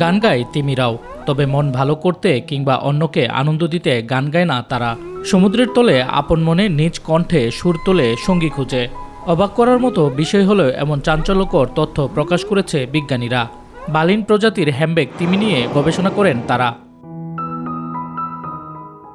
গান গায় তিমিরাও তবে মন ভালো করতে কিংবা অন্যকে আনন্দ দিতে গান গায় না তারা। সমুদ্রের তলে আপন মনে নিজ কণ্ঠে সুর তোলে সঙ্গী খুঁজে। অবাক করার মতো বিষয় হলো এমন চাঞ্চল্যকর তথ্য প্রকাশ করেছে বিজ্ঞানীরা। বালিন প্রজাতির হ্যামবেগ তিমি নিয়ে গবেষণা করেন তারা।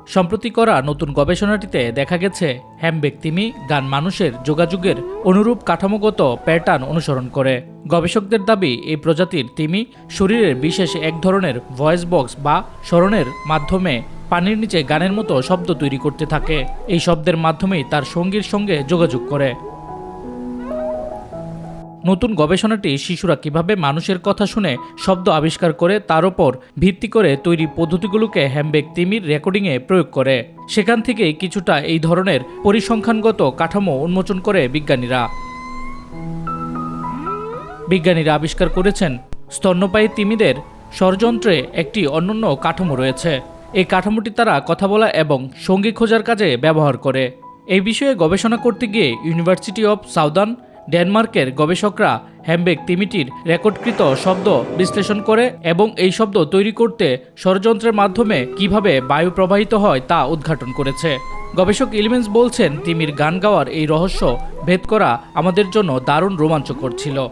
সম্প্রতি করা নতুন গবেষণাটিতে দেখা গেছে হ্যাম ব্যক্তিমি গান মানুষের যোগাযোগের অনুরূপ কাঠামোগত প্যাটার্ন অনুসরণ করে। গবেষকদের দাবি, এই প্রজাতির তিমি শরীরের বিশেষ এক ধরনের ভয়েস বক্স বা স্মরণের মাধ্যমে পানির নিচে গানের মতো শব্দ তৈরি করতে থাকে। এই শব্দের মাধ্যমেই তার সঙ্গীর সঙ্গে যোগাযোগ করে। নতুন গবেষণাটি শিশুরা কীভাবে মানুষের কথা শুনে শব্দ আবিষ্কার করে তার ওপর ভিত্তি করে তৈরি পদ্ধতিগুলোকে হ্যামবেগ তিমির রেকর্ডিংয়ে প্রয়োগ করে। সেখান থেকেই কিছুটা এই ধরনের পরিসংখ্যানগত কাঠামো উন্মোচন করে বিজ্ঞানীরা। বিজ্ঞানীরা আবিষ্কার করেছেন, স্তন্যপায়ী তিমিদের ষড়যন্ত্রে একটি অনন্য কাঠামো রয়েছে। এই কাঠামোটি তারা কথা বলা এবং সঙ্গী খোঁজার কাজে ব্যবহার করে। এই বিষয়ে গবেষণা করতে গিয়ে ইউনিভার্সিটি অব সাউদার্ন ডেনমার্কের গবেষকরা হ্যামবেগ তিমিটির রেকর্ডকৃত শব্দ বিশ্লেষণ করে এবং এই শব্দ তৈরি করতে ষড়যন্ত্রের মাধ্যমে কীভাবে বায়ু প্রবাহিত হয় তা উদ্ঘাটন করেছে। গবেষক ইলিমেন্স বলছেন, তিমির গান গাওয়ার এই রহস্য ভেদ করা আমাদের জন্য দারুণ রোমাঞ্চকর ছিল।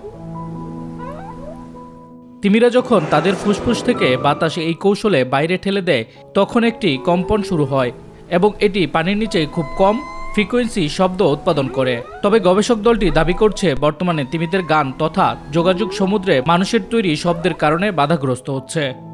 তিমিরা যখন তাদের ফুসফুস থেকে বাতাস এই কৌশলে বাইরে ঠেলে দেয়, তখন একটি কম্পন শুরু হয় এবং এটি পানির নিচে খুব কম ফ্রিকোয়েন্সি শব্দ উৎপাদন করে। তবে গবেষক দলটি দাবি করছে, বর্তমানে তিমিদের গান তথা যোগাযোগ সমুদ্রে মানুষের তৈরি শব্দের কারণে বাধাগ্রস্ত হচ্ছে।